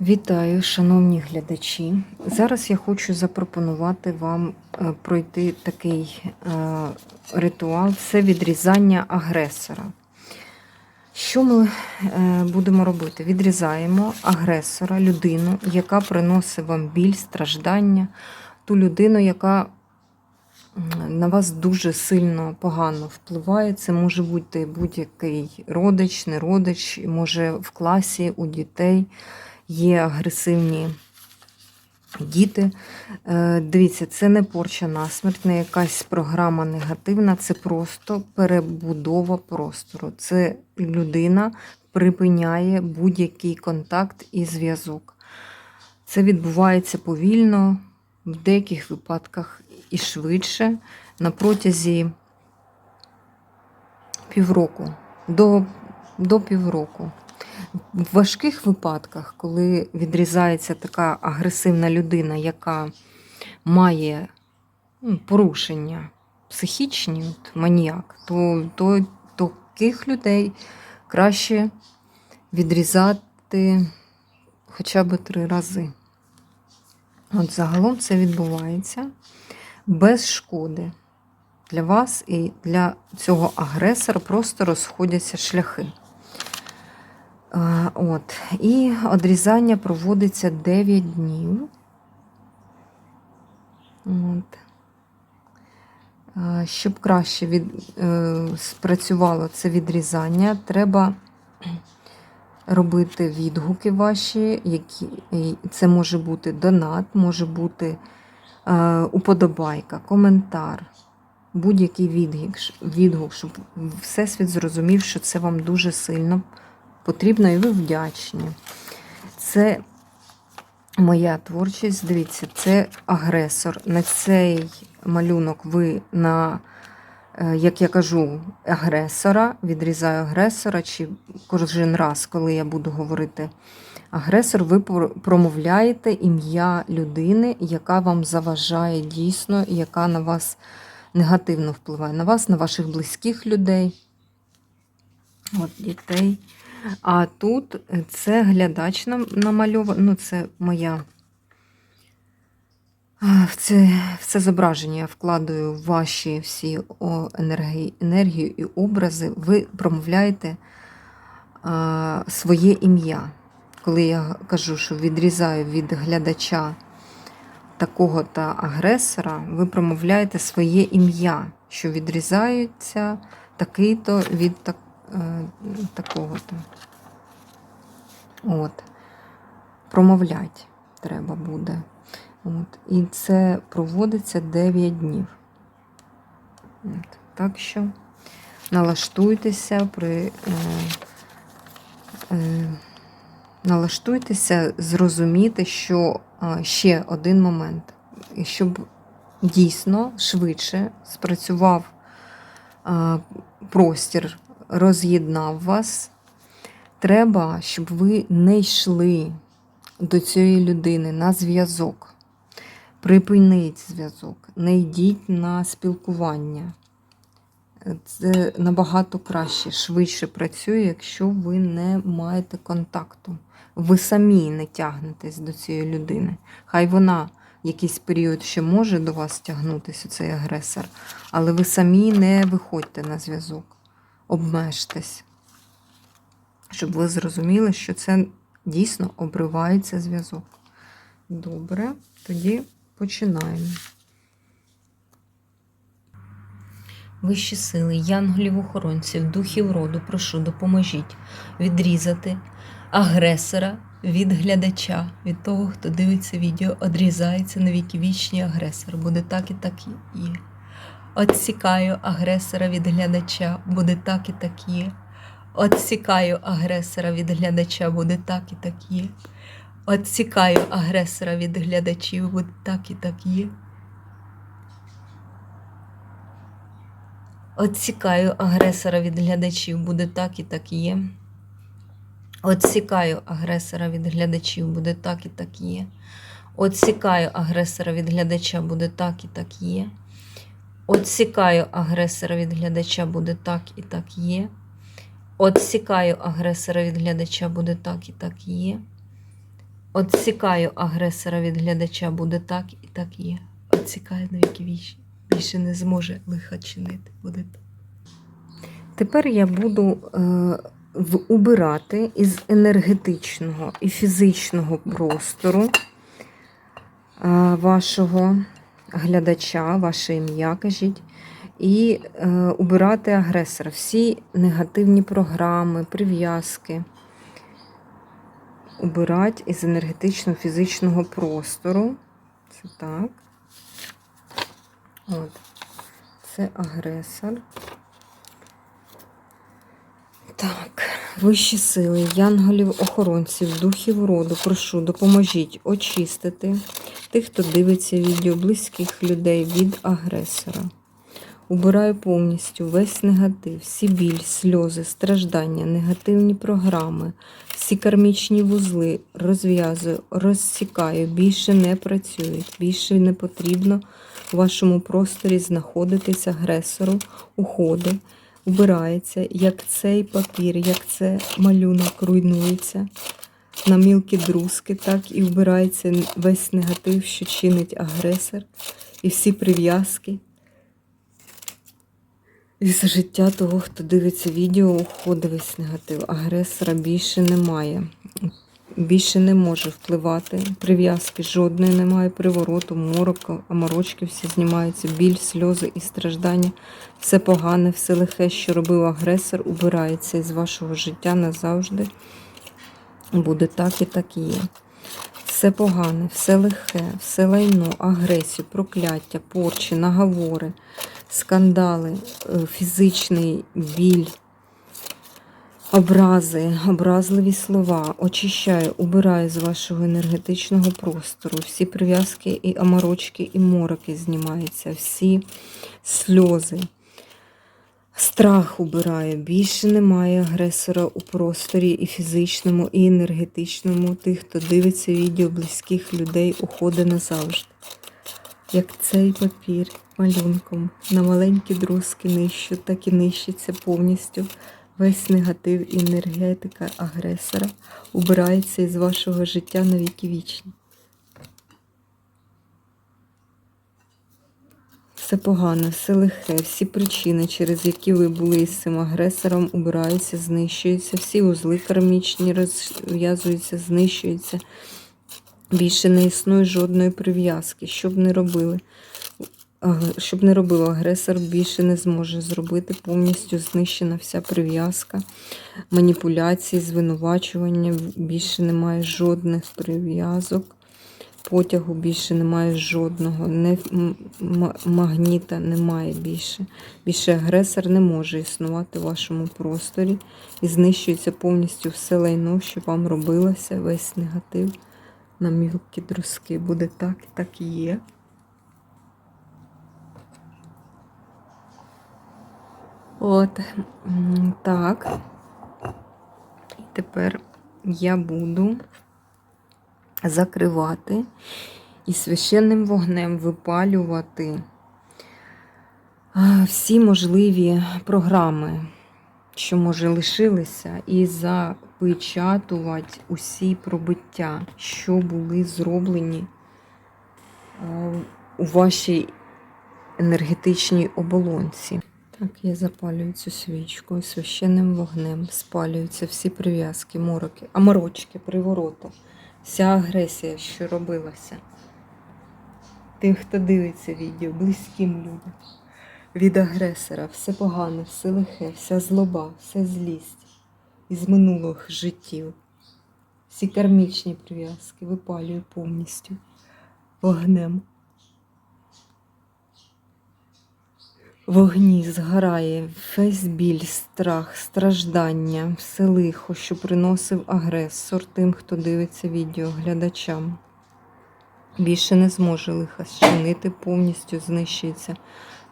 Вітаю, шановні глядачі. Зараз я хочу запропонувати вам е, пройти такий е, ритуал це відрізання агресора. Що ми е, будемо робити? Відрізаємо агресора, людину, яка приносить вам біль, страждання, ту людину, яка на вас дуже сильно погано впливає. Це може бути будь-який родич, не родич, може в класі у дітей є агресивні діти. Е, Дивіться, це не порча насмерть, не якась програма негативна, це просто перебудова простору. Це людина припиняє будь-який контакт і зв'язок. Це відбувається повільно, в деяких випадках і швидше на протязі півроку, до, до півроку. В важких випадках, коли відрізається така агресивна людина, яка має ну, порушення психічні, от, маніяк, то, то таких людей краще відрізати хоча б три рази. От загалом це відбувається без шкоди. Для вас і для цього агресора просто розходяться шляхи. От. І одрізання проводиться 9 днів. От. Щоб краще від, е, спрацювало це відрізання, треба робити відгуки ваші, які це може бути донат, може бути е, уподобайка, коментар, будь-який відгук, відгук, щоб Всесвіт зрозумів, що це вам дуже сильно потрібно, і ви вдячні. Це моя творчість. Дивіться, це агресор. На цей малюнок ви на, е, як я кажу, агресора, відрізаю агресора, чи кожен раз, коли я буду говорити агресор, ви промовляєте ім'я людини, яка вам заважає дійсно, яка на вас негативно впливає. На вас, на ваших близьких людей, от дітей. А тут це глядач намальований, ну, це моя. В це в це зображення я вкладаю ваші всі енергії, енергію і образи, ви промовляєте а, своє ім'я. Коли я кажу, що відрізаю від глядача такого та агресора, ви промовляєте своє ім'я, що відрізається такий-то від такого. Е, такого-то. От. Промовлять треба буде. От. І це проводиться 9 днів. От. Так що налаштуйтеся при. Е, е, Налаштуйтеся, зрозуміти, що ще один момент, щоб дійсно швидше спрацював простір роз'єднав вас. Треба, щоб ви не йшли до цієї людини на зв'язок. Припиніть зв'язок, не йдіть на спілкування. Це набагато краще, швидше працює, якщо ви не маєте контакту. Ви самі не тягнетесь до цієї людини. Хай вона якийсь період ще може до вас тягнутися, цей агресор, але ви самі не виходьте на зв'язок обмежтесь, щоб ви зрозуміли, що це дійсно обривається зв'язок. Добре, тоді починаємо. Вищі сили, янголів-охоронців, духів роду, прошу, допоможіть відрізати агресора від глядача, від того, хто дивиться відео, одрізається на віки вічні агресор. Буде так і так і є. Отсікаю агресора від глядача, буде так і так є. Отсікаю агресора від глядача, буде так і так є. Отсікаю агресора від глядачів, буде так і так є. Отсікаю агресора від глядачів, буде так і так є. Отсікаю агресора від глядачів, буде так і так є. Отсікаю агресора від глядача, буде так і так є. Отсікаю агресора від глядача, буде так і так є. Отсікаю агресора від глядача, буде так і так є. Отсікаю агресора від глядача, буде так і так є. Отсікаю на віки вічні. Більше не зможе лиха чинити. Буде. Тепер я буду е, убирати із енергетичного і фізичного простору е, вашого глядача, ваше ім'я, кажіть, і е, убирати агресора, всі негативні програми, прив'язки. Убирати із енергетично-фізичного простору. Це так. От. Це агресор. Так, вищі сили, янголів, охоронців, духів роду, прошу, допоможіть очистити тих, хто дивиться відео близьких людей від агресора. Убираю повністю весь негатив, всі біль, сльози, страждання, негативні програми, всі кармічні вузли розв'язую, розсікаю, більше не працюють, більше не потрібно у вашому просторі знаходитись агресору, уходи, убирається, як цей папір, як це малюнок руйнується на мілкі друзки, так і вбирається весь негатив, що чинить агресор, і всі прив'язки. Із життя того, хто дивиться відео, уходить весь негатив. Агресора більше немає. Більше не може впливати. Прив'язки жодної немає, привороту, мороку, аморочки всі знімаються, біль, сльози і страждання. Все погане, все лихе, що робив агресор, убирається із вашого життя назавжди. Буде так і так і є. Все погане, все лихе, все лайно, агресію, прокляття, порчі, наговори, скандали, е, фізичний біль, образи, образливі слова. Очищаю, убираю з вашого енергетичного простору. Всі прив'язки і аморочки, і мороки знімаються, всі сльози. Страх убирає. Більше немає агресора у просторі і фізичному, і енергетичному. Тих, хто дивиться відео близьких людей, уходить назавжди. Як цей папір малюнком на маленькі друзки нищу, так і нищиться повністю. Весь негатив і енергетика агресора убирається із вашого життя на віки вічні. Все погано, все лихе, всі причини, через які ви були із цим агресором, убираються, знищуються, всі узли кармічні розв'язуються, знищуються. Більше не існує жодної прив'язки. Що б не робили, щоб не робив агресор, більше не зможе зробити. Повністю знищена вся прив'язка, маніпуляції, звинувачування. Більше немає жодних прив'язок. Потягу більше немає жодного, не, магніта немає більше. Більше агресор не може існувати в вашому просторі і знищується повністю все лайно, що вам робилося, весь негатив на мілкі друзки. Буде так так і є. От так. І тепер я буду закривати і священним вогнем випалювати всі можливі програми, що, може, лишилися, і запечатувати усі пробиття, що були зроблені у вашій енергетичній оболонці. Так, я запалюю цю свічку священним вогнем спалюються всі прив'язки, мороки, аморочки, привороти, вся агресія, що робилася. Тим, хто дивиться відео, близьким людям. Від агресора, все погане, все лихе, вся злоба, вся злість із минулих життів. Всі кармічні прив'язки випалюю повністю вогнем. Вогні згорає весь біль, страх, страждання, все лихо, що приносив агресор тим, хто дивиться відео глядачам. Більше не зможе лиха зчинити, повністю знищиться.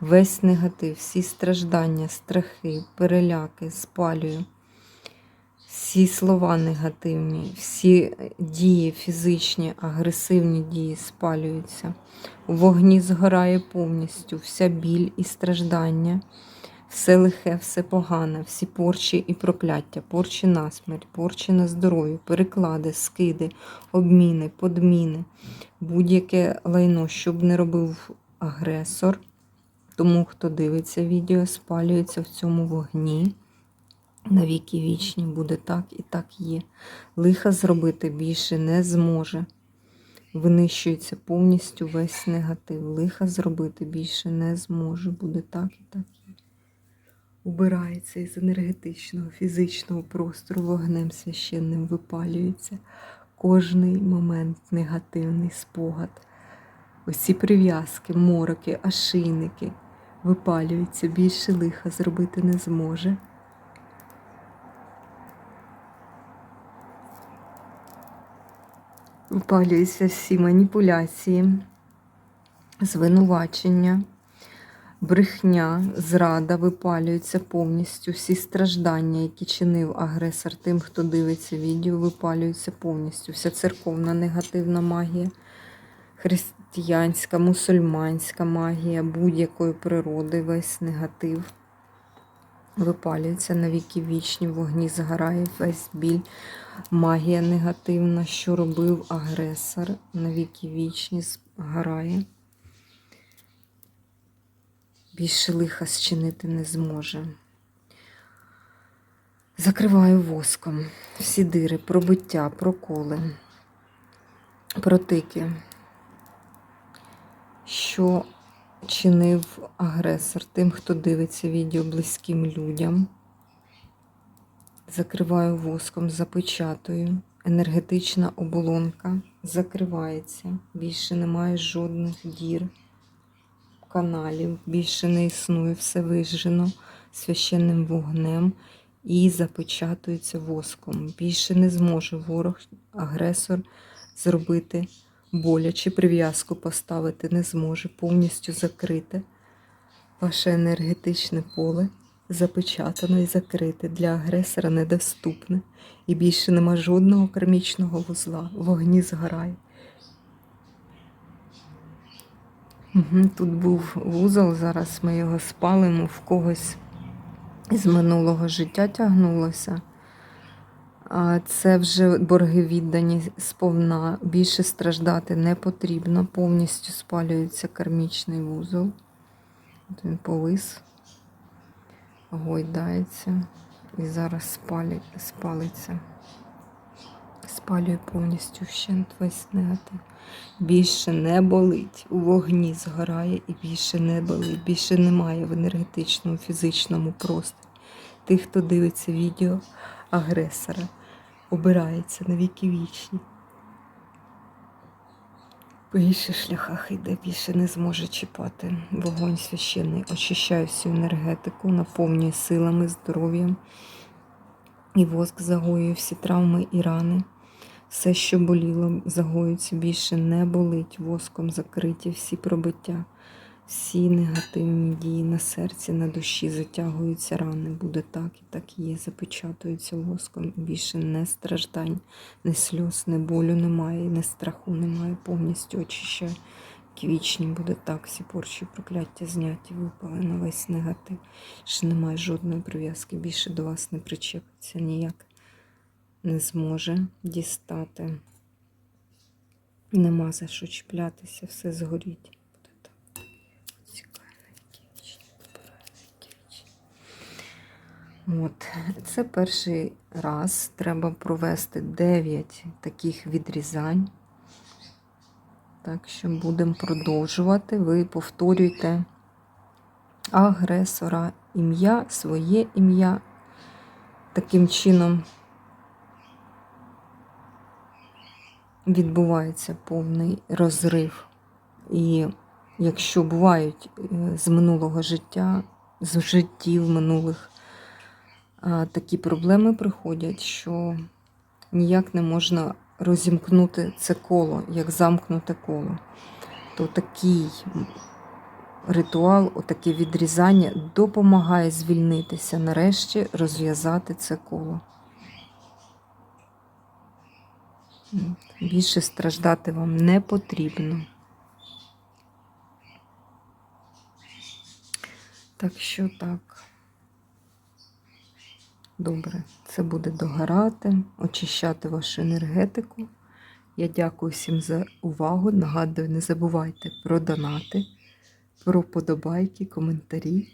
весь негатив, всі страждання, страхи, переляки, спалюю. Всі слова негативні, всі дії фізичні, агресивні дії спалюються. У вогні згорає повністю вся біль і страждання, все лихе, все погане, всі порчі і прокляття, порчі на смерть, порчі на здоров'я, переклади, скиди, обміни, подміни, будь-яке лайно, щоб не робив агресор. Тому, хто дивиться відео, спалюється в цьому вогні. На віки вічні буде так і так є. Лиха зробити більше не зможе. Винищується повністю весь негатив. Лиха зробити більше не зможе. Буде так і так є. Убирається із енергетичного, фізичного простору вогнем священним випалюється. Кожний момент негативний спогад. Усі прив'язки, мороки, ашийники випалюються, більше лиха зробити не зможе. Випалюються всі маніпуляції, звинувачення, брехня, зрада випалюються повністю. Всі страждання, які чинив агресор тим, хто дивиться відео, випалюються повністю. Вся церковна негативна магія, християнська, мусульманська магія, будь-якої природи, весь негатив. Випалюється на віки вічні, вогні згорає весь біль, магія негативна, що робив агресор, на віки вічні згорає. Більше лиха зчинити не зможе. Закриваю воском всі дири, пробиття, проколи, протики, що чинив агресор тим, хто дивиться відео близьким людям. Закриваю воском, запечатую. Енергетична оболонка закривається. Більше немає жодних дір, каналів, більше не існує, все вижжено священним вогнем і запечатується воском. Більше не зможе ворог, агресор зробити боляче, прив'язку поставити не зможе, повністю закрите. Ваше енергетичне поле запечатано і закрите, для агресора недоступне. І більше нема жодного кармічного вузла. Вогні згорає. Угу, Тут був вузол, зараз ми його спалимо, в когось з минулого життя тягнулося. Це вже борги віддані сповна. Більше страждати не потрібно. Повністю спалюється кармічний вузол. От він повис, гойдається і зараз спалі, спалиться. Спалює повністю вщент весь негатив. Більше не болить. У вогні згорає і більше не болить. Більше немає в енергетичному, фізичному просторі. Тих, хто дивиться відео агресора, обирається на віки вічні. По інших шляхах йде, більше не зможе чіпати. Вогонь священний очищає всю енергетику, наповнює силами, здоров'ям. І воск загоює всі травми і рани. Все, що боліло, загоюється, більше не болить. Воском закриті всі пробиття, всі негативні дії на серці, на душі затягуються рани. Буде так і так є. Запечатуються воском. Більше не страждань, не сльоз, не болю немає, не страху немає. Повністю очищає. Квічні буде так, всі порчі, прокляття зняті, випали на весь негатив. Ще немає жодної прив'язки, більше до вас не причепиться ніяк не зможе дістати. Нема за що чіплятися, все згоріть. Буде так. Цікаво, які вічні, які вічні. От, це перший раз. Треба провести 9 таких відрізань. Так що будемо продовжувати. Ви повторюйте агресора, ім'я, своє ім'я. Таким чином відбувається повний розрив. І якщо бувають е, з минулого життя, з життів минулих такі проблеми приходять, що ніяк не можна розімкнути це коло, як замкнуте коло, то такий ритуал, отаке відрізання допомагає звільнитися, нарешті розв'язати це коло. Більше страждати вам не потрібно. Так що так. Добре, це буде догорати, очищати вашу енергетику. Я дякую всім за увагу. Нагадую, не забувайте про донати, про подобайки, коментарі.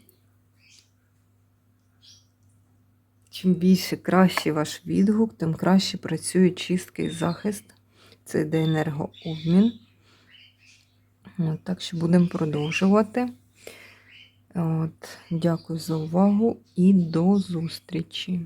Чим більше краще ваш відгук, тим краще працює чистка і захист. Це йде енергообмін. Так що будемо продовжувати. От, дякую за увагу і до зустрічі!